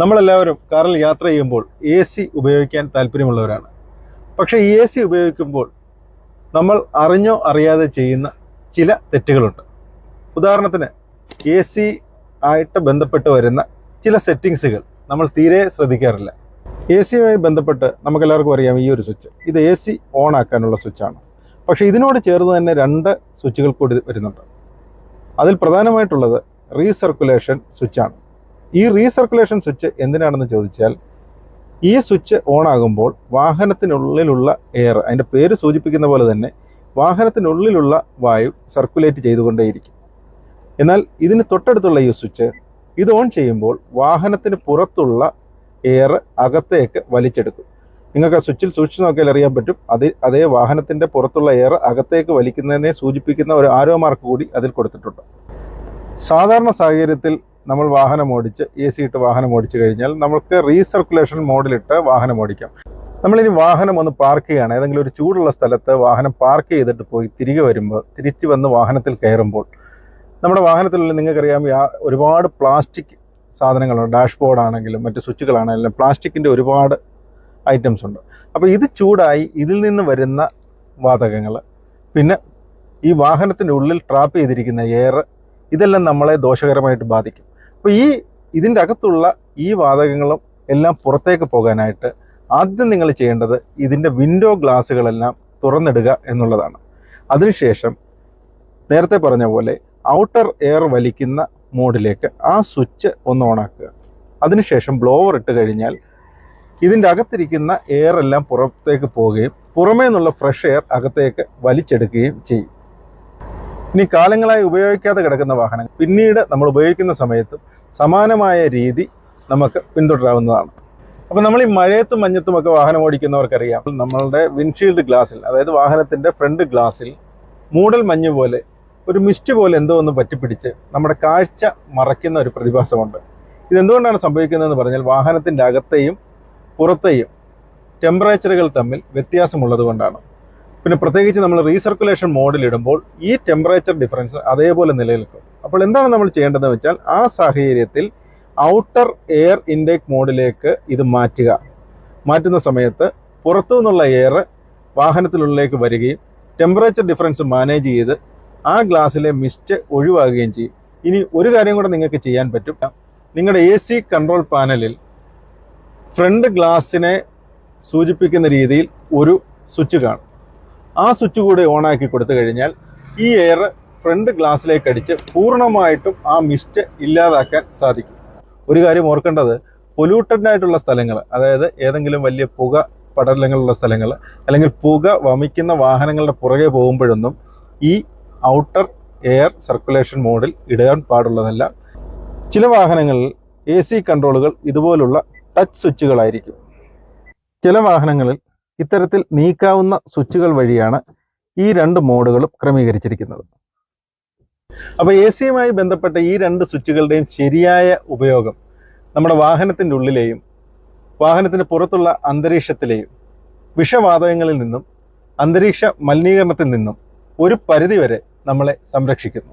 നമ്മളെല്ലാവരും കാറിൽ യാത്ര ചെയ്യുമ്പോൾ എ സി ഉപയോഗിക്കാൻ താല്പര്യമുള്ളവരാണ്. പക്ഷേ എ സി ഉപയോഗിക്കുമ്പോൾ നമ്മൾ അറിഞ്ഞോ അറിയാതെ ചെയ്യുന്ന ചില തെറ്റുകളുണ്ട്. ഉദാഹരണത്തിന് എ സി ആയിട്ട് ബന്ധപ്പെട്ട് വരുന്ന ചില സെറ്റിങ്സുകൾ നമ്മൾ തീരെ ശ്രദ്ധിക്കാറില്ല. എ സിയുമായി ബന്ധപ്പെട്ട് നമുക്കെല്ലാവർക്കും അറിയാം ഈ ഒരു സ്വിച്ച്. ഇത് എ സി ഓൺ ആക്കാനുള്ള സ്വിച്ചാണ്. പക്ഷേ ഇതിനോട് ചേർന്ന് തന്നെ രണ്ട് സ്വിച്ചുകൾ കൂടി വരുന്നുണ്ട്. അതിൽ പ്രധാനമായിട്ടുള്ളത് റീസർക്കുലേഷൻ സ്വിച്ചാണ്. ഈ റീസർക്കുലേഷൻ സ്വിച്ച് എന്തിനാണെന്ന് ചോദിച്ചാൽ ഈ സ്വിച്ച് ഓൺ ആകുമ്പോൾ വാഹനത്തിനുള്ളിലുള്ള എയർ അതിന്റെ പേര് സൂചിപ്പിക്കുന്ന പോലെ തന്നെ വാഹനത്തിനുള്ളിലുള്ള വായു സർക്കുലേറ്റ് ചെയ്തുകൊണ്ടേയിരിക്കും. എന്നാൽ ഇതിന് തൊട്ടടുത്തുള്ള ഈ സ്വിച്ച് ഇത് ഓൺ ചെയ്യുമ്പോൾ വാഹനത്തിന് പുറത്തുള്ള എയർ അകത്തേക്ക് വലിച്ചെടുക്കും. നിങ്ങൾക്ക് ആ സ്വിച്ചിൽ സൂക്ഷിച്ച് നോക്കിയാൽ അറിയാൻ പറ്റും. അത് അതേ വാഹനത്തിന്റെ പുറത്തുള്ള എയർ അകത്തേക്ക് വലിക്കുന്നതിനെ സൂചിപ്പിക്കുന്ന ഒരു ആരോ മാർക്ക് കൂടി അതിൽ കൊടുത്തിട്ടുണ്ട്. സാധാരണ സാഹചര്യത്തിൽ നമ്മൾ വാഹനം ഓടിച്ച് എ സി ഇട്ട് വാഹനം ഓടിച്ചു കഴിഞ്ഞാൽ നമുക്ക് റീസർക്കുലേഷൻ മോഡിലിട്ട് വാഹനം ഓടിക്കാം. നമ്മളിനി വാഹനം ഒന്ന് പാർക്ക് ചെയ്യുകയാണ്. ഏതെങ്കിലും ഒരു ചൂടുള്ള സ്ഥലത്ത് വാഹനം പാർക്ക് ചെയ്തിട്ട് പോയി തിരികെ വരുമ്പോൾ തിരിച്ചു വന്ന് വാഹനത്തിൽ കയറുമ്പോൾ നമ്മുടെ വാഹനത്തിലുള്ള നിങ്ങൾക്കറിയാം ഒരുപാട് പ്ലാസ്റ്റിക് സാധനങ്ങളുണ്ട്. ഡാഷ്ബോർഡ് ആണെങ്കിലും മറ്റ് സ്വിച്ചുകളാണെങ്കിലും പ്ലാസ്റ്റിക്കിന്റെ ഒരുപാട് ഐറ്റംസ് ഉണ്ട്. അപ്പോൾ ഇത് ചൂടായി ഇതിൽ നിന്ന് വരുന്ന വാതകങ്ങൾ പിന്നെ ഈ വാഹനത്തിന്റെ ഉള്ളിൽ ട്രാപ്പ് ചെയ്തിരിക്കുന്ന എയർ ഇതെല്ലാം നമ്മളെ ദോഷകരമായിട്ട് ബാധിക്കും. അപ്പോൾ ഈ ഇതിന്റെ അകത്തുള്ള ഈ വാതകങ്ങളും എല്ലാം പുറത്തേക്ക് പോകാനായിട്ട് ആദ്യം നിങ്ങൾ ചെയ്യേണ്ടത് ഇതിന്റെ വിൻഡോ ഗ്ലാസ്സുകളെല്ലാം തുറന്നിടുക എന്നുള്ളതാണ്. അതിനുശേഷം നേരത്തെ പറഞ്ഞ പോലെ ഔട്ടർ എയർ വലിക്കുന്ന മോഡിലേക്ക് ആ സ്വിച്ച് ഒന്ന് ഓണാക്കുക അതിനുശേഷം ബ്ലോവർ ഇട്ട് കഴിഞ്ഞാൽ ഇതിന്റെ അകത്തിരിക്കുന്ന എയർ എല്ലാം പുറത്തേക്ക് പോവുകയും പുറമേ നിന്നുള്ള ഫ്രഷ് എയർ അകത്തേക്ക് വലിച്ചെടുക്കുകയും ചെയ്യും. ഇനി കാലങ്ങളായി ഉപയോഗിക്കാതെ കിടക്കുന്ന വാഹനങ്ങൾ. പിന്നീട് നമ്മൾ ഉപയോഗിക്കുന്ന സമയത്തും സമാനമായ രീതി നമുക്ക് പിന്തുടരാവുന്നതാണ്. അപ്പോൾ നമ്മൾ ഈ മഴയത്തും മഞ്ഞത്തും ഒക്കെ വാഹനം ഓടിക്കുന്നവർക്കറിയാം. നമ്മളുടെ വിൻഷീൽഡ് ഗ്ലാസ്സിൽ അതായത് വാഹനത്തിന്റെ ഫ്രണ്ട് ഗ്ലാസ്സിൽ മൂടൽ മഞ്ഞ് പോലെ ഒരു മിസ്റ്റ് പോലെ എന്തോ ഒന്ന് പറ്റിപ്പിടിച്ച് നമ്മുടെ കാഴ്ച മറയ്ക്കുന്ന ഒരു പ്രതിഭാസമുണ്ട്. ഇതെന്തുകൊണ്ടാണ് സംഭവിക്കുന്നതെന്ന് പറഞ്ഞാൽ വാഹനത്തിന്റെ അകത്തെയും പുറത്തെയും ടെമ്പറേച്ചറുകൾ തമ്മിൽ വ്യത്യാസമുള്ളത് കൊണ്ടാണ് പിന്നെ പ്രത്യേകിച്ച് നമ്മൾ റീസർക്കുലേഷൻ മോഡിൽ ഇടുമ്പോൾ ഈ ടെമ്പറേച്ചർ ഡിഫറൻസ് അതേപോലെ നിലനിൽക്കും. അപ്പോൾ എന്താണ് നമ്മൾ ചെയ്യേണ്ടതെന്ന് വെച്ചാൽ ആ സാഹചര്യത്തിൽ ഔട്ടർ എയർ ഇൻടേക്ക് മോഡിലേക്ക് ഇത് മാറ്റുക. മാറ്റുന്ന സമയത്ത് പുറത്തു നിന്നുള്ള എയർ വാഹനത്തിനുള്ളിലേക്ക് വരികയും ടെമ്പറേച്ചർ ഡിഫറൻസ് മാനേജ് ചെയ്ത് ആ ഗ്ലാസ്സിലെ മിസ്റ്റ് ഒഴിവാകുകയും ചെയ്യും. ഇനി ഒരു കാര്യം കൂടെ നിങ്ങൾക്ക് ചെയ്യാൻ പറ്റും. നിങ്ങളുടെ എ സി കൺട്രോൾ പാനലിൽ ഫ്രണ്ട് ഗ്ലാസ്സിനെ സൂചിപ്പിക്കുന്ന രീതിയിൽ ഒരു സ്വിച്ച് കാണും. ആ സ്വിച്ച് കൂടി ഓണാക്കി കൊടുത്തു കഴിഞ്ഞാൽ ഈ എയർ ഫ്രണ്ട് ഗ്ലാസ്സിലേക്ക് അടിച്ച് പൂർണമായിട്ടും ആ മിസ്റ്റ് ഇല്ലാതാക്കാൻ സാധിക്കും. ഒരു കാര്യം ഓർക്കേണ്ടത് പൊല്യൂട്ടഡ് ആയിട്ടുള്ള സ്ഥലങ്ങൾ അതായത് ഏതെങ്കിലും വലിയ പുക പടലങ്ങളുള്ള സ്ഥലങ്ങൾ അല്ലെങ്കിൽ പുക വമിക്കുന്ന വാഹനങ്ങളുടെ പുറകെ പോകുമ്പോഴൊന്നും ഈ ഔട്ടർ എയർ സർക്കുലേഷൻ മോഡിൽ ഇടാൻ പാടുള്ളതല്ല. ചില വാഹനങ്ങളിൽ എ സി കൺട്രോളുകൾ ഇതുപോലുള്ള ടച്ച് സ്വിച്ചുകളായിരിക്കും. ചില വാഹനങ്ങളിൽ ഇത്തരത്തിൽ നീക്കാവുന്ന സ്വിച്ചുകൾ വഴിയാണ് ഈ രണ്ട് മോഡുകളും ക്രമീകരിച്ചിരിക്കുന്നത്. അപ്പോൾ എ സിയുമായി ബന്ധപ്പെട്ട ഈ രണ്ട് സ്വിച്ചുകളുടെയും ശരിയായ ഉപയോഗം നമ്മുടെ വാഹനത്തിന്റെ ഉള്ളിലെയും വാഹനത്തിന് പുറത്തുള്ള അന്തരീക്ഷത്തിലെയും വിഷവാതകങ്ങളിൽ നിന്നും അന്തരീക്ഷ മലിനീകരണത്തിൽ നിന്നും ഒരു പരിധിവരെ നമ്മളെ സംരക്ഷിക്കുന്നു.